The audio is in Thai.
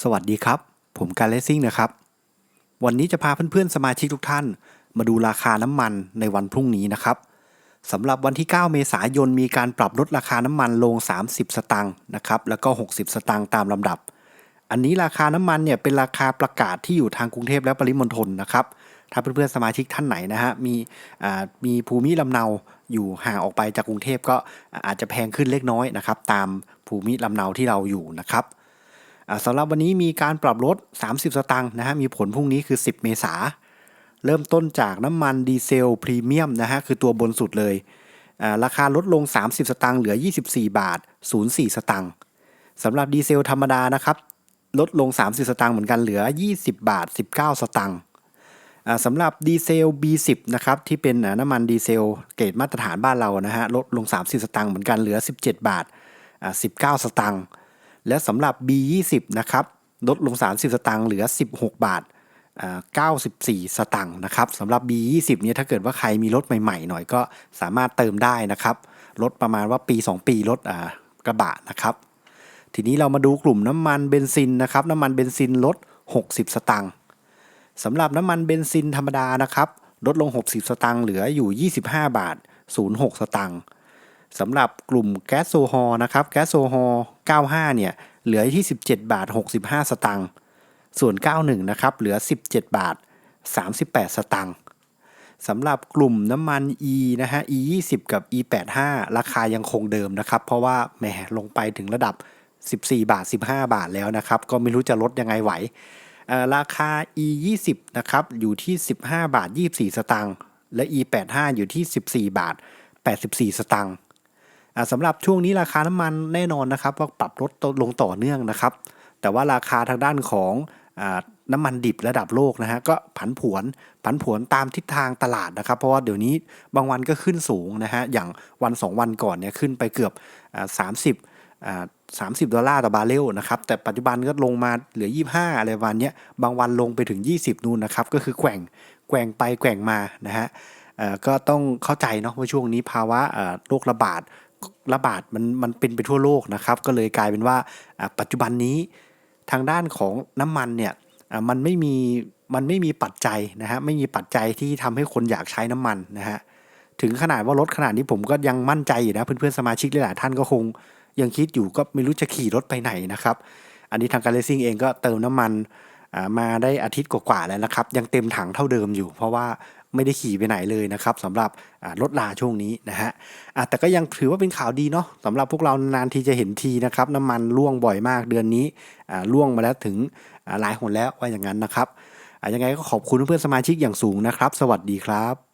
สวัสดีครับ ผมการเลสซิ่งนะครับ วันนี้จะพาเพื่อนๆสมาชิกทุกท่าน มาดูราคาน้ำมันในวันพรุ่งนี้นะครับสำหรับวันที่ 9 เมษายนมีการปรับลดราคาน้ำมันลง 30 สตางค์นะครับแล้วก็ 60 สตางค์ตามลำดับ อันนี้ราคาน้ำมันเนี่ยเป็นราคาประกาศที่อยู่ทางกรุงเทพและปริมณฑลนะครับถ้าเพื่อนๆสมาชิกท่านไหนนะฮะมีมีภูมิลำเนาอยู่ห่างออกไปจากกรุงเทพก็อาจจะแพงขึ้นเล็กน้อยนะครับตามภูมิลำเนาที่เราอยู่นะครับ สำหรับวันนี้มีการปรับลด 30 สตางค์นะฮะมีผลพรุ่งนี้คือ 10 เมษาเริ่มต้นจากน้ำมันดีเซลพรีเมียมนะฮะคือตัวบนสุดเลย ราคาลดลง 30 สตางค์เหลือ 24 บาท 04 สตางค์สำหรับดีเซลธรรมดานะครับลดลง 30 สตางค์เหมือนกันเหลือ 20 บาท 19 สตางค์สำหรับดีเซล B10 นะครับที่เป็นน้ำมันดีเซลเกรดมาตรฐานบ้านเรานะฮะลดลง 30 สตางค์เหมือนกันเหลือ 17 บาท 19 สตางค์ และสำหรับ B20 นะครับลดลง 30 สตางค์เหลือ 16 บาทอ่า94 สตางค์นะครับสำหรับ B20 เนี่ยถ้าเกิดว่าใครมีรถใหม่ๆ หน่อยก็สามารถเติมได้นะครับลดประมาณว่าปี 2 ปีลดกระบะนะครับทีนี้เรามาดูกลุ่มน้ำมันเบนซินนะครับน้ำมันเบนซินลด 60 สตางค์สำหรับน้ำมันเบนซินธรรมดานะครับลดลง 60 สตางค์เหลืออยู่ 25 บาท 06 สตางค์ สำหรับกลุ่มแก๊สโซฮอนะครับแก๊สโซฮอ95 เนี่ย เหลือที่ 17 บาท 65 สตางค์ส่วน 91 นะครับ เหลือ 17 บาท 38 สตางค์สำหรับกลุ่มน้ำมัน E นะฮะ E 20กับ E 85ราคายังคงเดิมนะครับ เพราะว่าแหมลงไปถึงระดับ 14 บาท 15 บาทแล้วนะครับ ก็ไม่รู้จะลดยังไงไหวอ่อราคา E 20นะครับ อยู่ที่ 15 บาท 24 สตางค์ และ E 85อยู่ที่ 14 บาท 84 สตางค์ สำหรับช่วงนี้ราคาน้ำมันแน่นอนนะครับว่าปรับลดลงต่อเนื่องนะครับ แต่ว่าราคาทางด้านของอน้ำมันดิบระดับโลกนะฮะก็ผันผวนผันผวนตามทิศทางตลาดนะครับ เพราะว่าเดี๋ยวนี้บางวันก็ขึ้นสูงนะฮะอย่างวัน 2 วันก่อนเนี่ยขึ้นไปเกือบสามสิบสามสิบดอลลาร์ต่อบาร์เรลนะครับแต่ปัจจุบันก็ลงมาเหลือ 25 อะไรประมาณเนี้ยบางวันลงไปถึง 20 นู่นนะครับ ก็คือแกว่งแกว่งไปแกว่งมานะฮะก็ต้องเข้าใจเนาะว่าช่วงนี้ภาวะโรคระบาด ระบาดมันมันเป็นไปทั่วโลกนะครับ ก็เลยกลายเป็นว่าปัจจุบันนี้ทางด้านของน้ำมันเนี่ยมันไม่มีมันไม่มีปัจจัยนะฮะไม่มีปัจจัยที่ทำให้คนอยากใช้น้ำมันนะฮะถึงขนาดว่ารถขนาดนี้ผมก็ยังมั่นใจอยู่นะเพื่อนๆสมาชิกหลายๆท่านก็คงยังคิดอยู่ก็ไม่รู้จะขี่รถไปไหนนะครับ อันนี้ทางการเลสซิ่งเองก็เติมน้ำมัน มาได้อาทิตย์กว่าๆแล้วนะครับ ยังเต็มถังเท่าเดิมอยู่ เพราะว่าไม่ได้ขี่ไปไหนเลยนะครับสำหรับรถลาช่วงนี้นะฮะะแต่ก็ยังถือว่าเป็นข่าวดีเนาะสำหรับพวกเรานานทีจะเห็นทีนะครับน้ำมันร่วงบ่อยมากเดือนนี้อ่าร่วงมาแล้วถึงหลายหนแล้วว่าอย่างนั้นนะครับยังไงก็ขอบคุณเพื่อนสมาชิกอย่างสูงนะครับ สวัสดีครับ